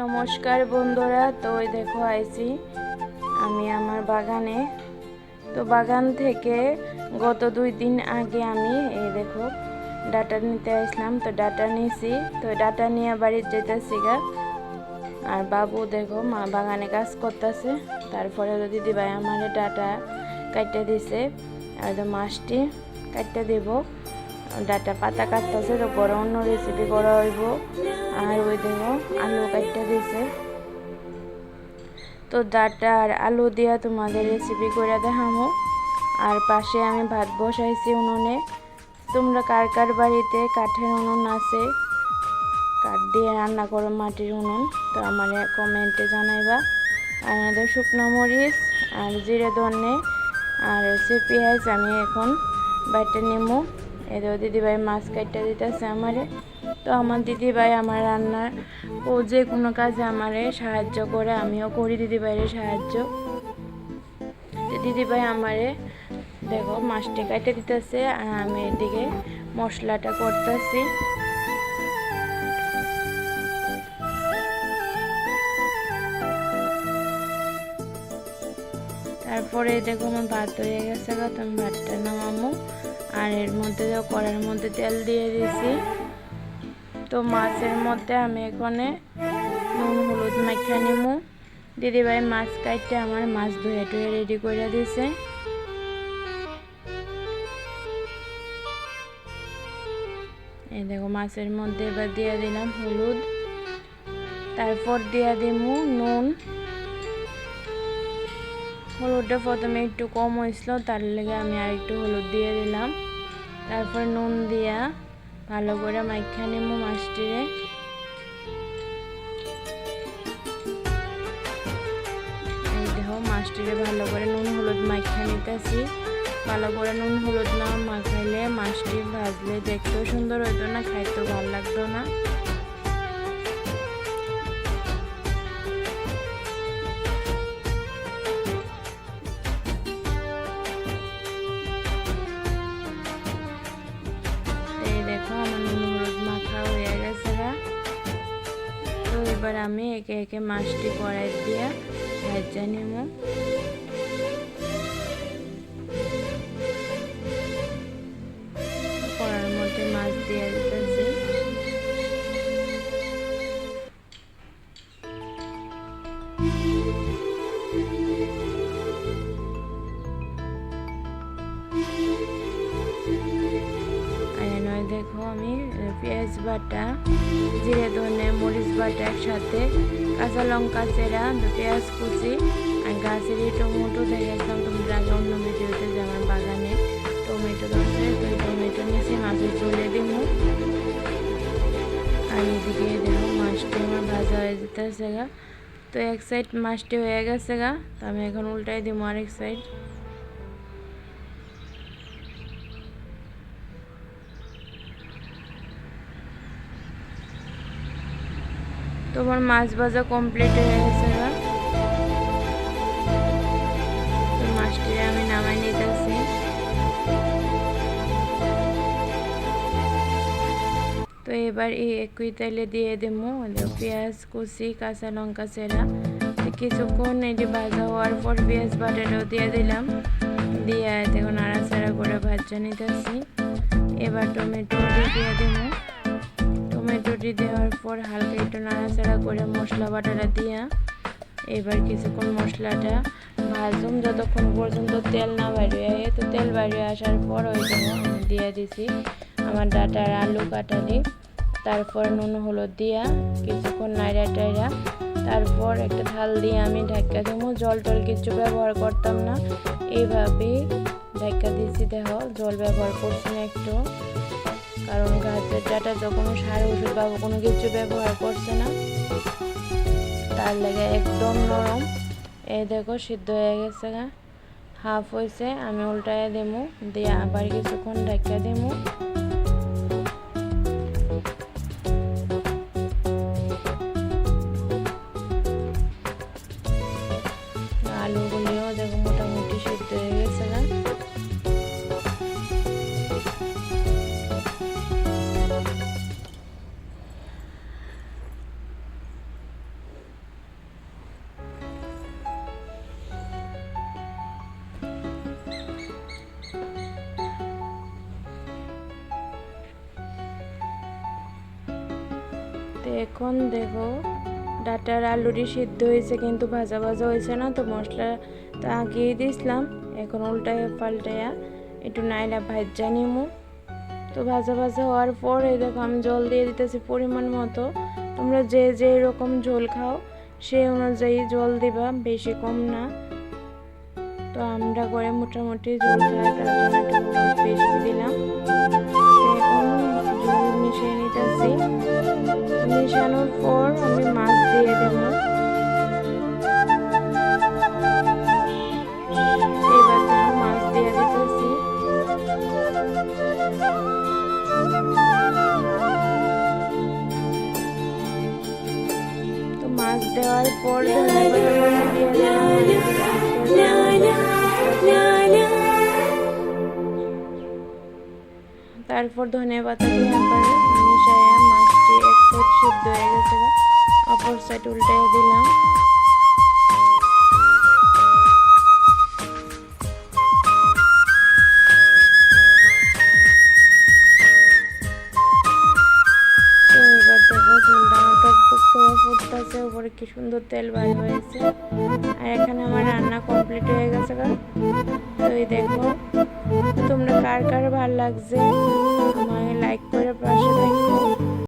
নমস্কার বন্ধুরা, তো ওই দেখো আইছি আমি আমার বাগানে। তো বাগান থেকে গত দুই দিন আগে আমি এই দেখো ডাটা নিতে আসলাম। তো ডাটা নিয়েছি তো ডাটা নিয়ে বাড়ির যেতেছি গা। আর বাবু দেখো মা বাগানে কাজ করতেছে, তারপরে তো দিদি ভাই আমার ডাটা কাটতে দিছে, আর তো মাছটি কাটতে দেব। ডাটা পাতা কাটতেছে তো বড় অন্য রেসিপি করা হইব। আর ওই দেখো আলু কাটতে দিছে। তো ডাটা আর আলু দিয়া তোমাদের রেসিপি করে দেখামো। আর পাশে আমি ভাত বসাইছি উনুনে। তোমরা কার কার বাড়িতে কাঠের উনুন আছে, কাঠ দিয়ে রান্না করো মাটির উনুন, তো আমার কমেন্টে জানাইবা। আর আমাদের শুকনো মরিচ আর জিরে ধনে আর হচ্ছে পেঁয়াজ আমি এখন বাইটে নেব এদের দিদিভাই মাছ কাটতে দিতেছে আমারে। তো আমার দিদিভাই আমার রান্নার ও যে কোনো কাজে আমারে সাহায্য করে, আমিও করি দিদিভাইয়ের সাহায্য। দিদিভাই আমারে দেখো মাছটি কাটে দিতেছে আর আমি এদিকে মশলাটা করতেছি। তারপরে দেখো আমার ভাত হয়ে গেছে গা তো আমি ভাতটা নামামো আর এর মধ্যে কড়ার মধ্যে তেল দিয়ে দিয়েছি। তো মাছের মধ্যে আমি এখানে নুন, হলুদ মাখা নিমু দিদিভাই মাছ কাটতে আমার মাছ ধুয়ে টুয়ে রেডি করে দিয়েছে। এই দেখো মাছের মধ্যে এবার দিয়ে দিলাম হলুদ। তারপর দিয়ে দিমু নুন। হলুদটা প্রথমে একটু কম হয়েছিল, তার লেগে আমি আর একটু হলুদ দিয়ে দিলাম। তারপর নুন দিয়া ভালো করে মাইখা নিমু মাছটিরে মাছটিরে ভালো করে নুন হলুদ মাইখা নিতেছি। ভালো করে নুন হলুদ না মাখাইলে মাছটি ভাজলে দেখতেও সুন্দর হইতো না, খাইতেও ভালো লাগতো না। আমি একে একে মাছটি কড়াই দিয়ে ভাজা নেব। আমি, পেঁয়াজ বাটা, জিরে, ধনে, মরিচ বাটা একসাথে, কাঁচা লঙ্কা, চেরা, পেঁয়াজ কুচি আর গাছের টমেটো দেখেছিলাম তোমরা আগে অন্য ভিডিওতে যে আমার বাগানে টমেটো ধরছে, তো এই টমেটো নিয়েছি মাছে চলে দিব। আর এদিকে দেখো মাছটি আমার ভাজা হয়ে যেতেছে গা। তো এক সাইড মাছটি হয়ে গেছে গা, তো আমি এখন উল্টাই দিব আরেক সাইড তোমার মাছ ভাজা কমপ্লিট হয়ে গেছে এবার। তো মাছটি আমি নামাই নিতেছি তো এবার এই একই তেলে দিয়ে দেবো পেঁয়াজ, কুচি, কাঁচা লঙ্কা, চেরা। কিছুক্ষণ এটি ভাজা হওয়ার পর পেঁয়াজ বাটাটাও দিয়ে দিলাম। দিয়ে দেখুন নাড়াচাড়া করে ভাজা নিতেছি এবার টমেটো দিয়ে দেবো। টমেটোটি দেওয়ার পর হালকা একটু নাড়াচাড়া করে মশলা বাটাটা দিয়া, এবার কিছুক্ষণ মশলাটা ভাজুম। যতক্ষণ পর্যন্ত তেল না আয়ে, তো তেল বাড়িয়ে আসার পর ওই জন্য দিয়ে দিছি, আমার ডাটার আলু কাটালি। তারপর নুন হলুদ দিয়া কিছুক্ষণ নাইরা টাইরা তারপর একটা থাল দিয়ে আমি ঢাকা দেবো। জল টল কিছু ব্যবহার করতাম না। এইভাবেই ঢাকা দিয়েছি দেহ জল ব্যবহার করছি না একটু। কারণ গাছের ডাটা কোনো সার ওষুধ বা কোনো কিছু ব্যবহার করছে না, তার লেগে একদম নরম। এই দেখো, সিদ্ধ হয়ে গেছে গা। হাফ হয়েছে, আমি উল্টায় দেবো দিয়ে আবার কিছুক্ষণ ঢাকা দেবো আলুগুলিও দেখো এখন দেখো, ডাটার আলুটি সিদ্ধ হয়েছে কিন্তু ভাজা ভাজা হয়েছে না, তো মশলা তো আগেই দিয়েছিলাম, এখন উল্টায় পাল্টায়া একটু নাইলা ভাজা নিমু। তো ভাজা ভাজা হওয়ার পর এই দেখো আমি জল দিয়ে দিতেছি পরিমাণ মতো, তোমরা যে যে রকম ঝোল খাও সেই অনুযায়ী জল দিবা, বেশি কম না। তো আমরা করে মোটামুটি জল খাই জন্য একটু বেশি দিলাম। তারপর ধন্যবাদ মাছটি এক সাইড হয়ে গেছে। অপর সাইড উল্টে দিলাম। ফুটতেছে উপরে কি সুন্দর তেল বার হয়েছে। আর এখানে আমার রান্না কমপ্লিট হয়ে গেছে তো এই দেখো, তোমরা কার কার ভালো লাগছে? আমাকে লাইক করে পাশে দেখো।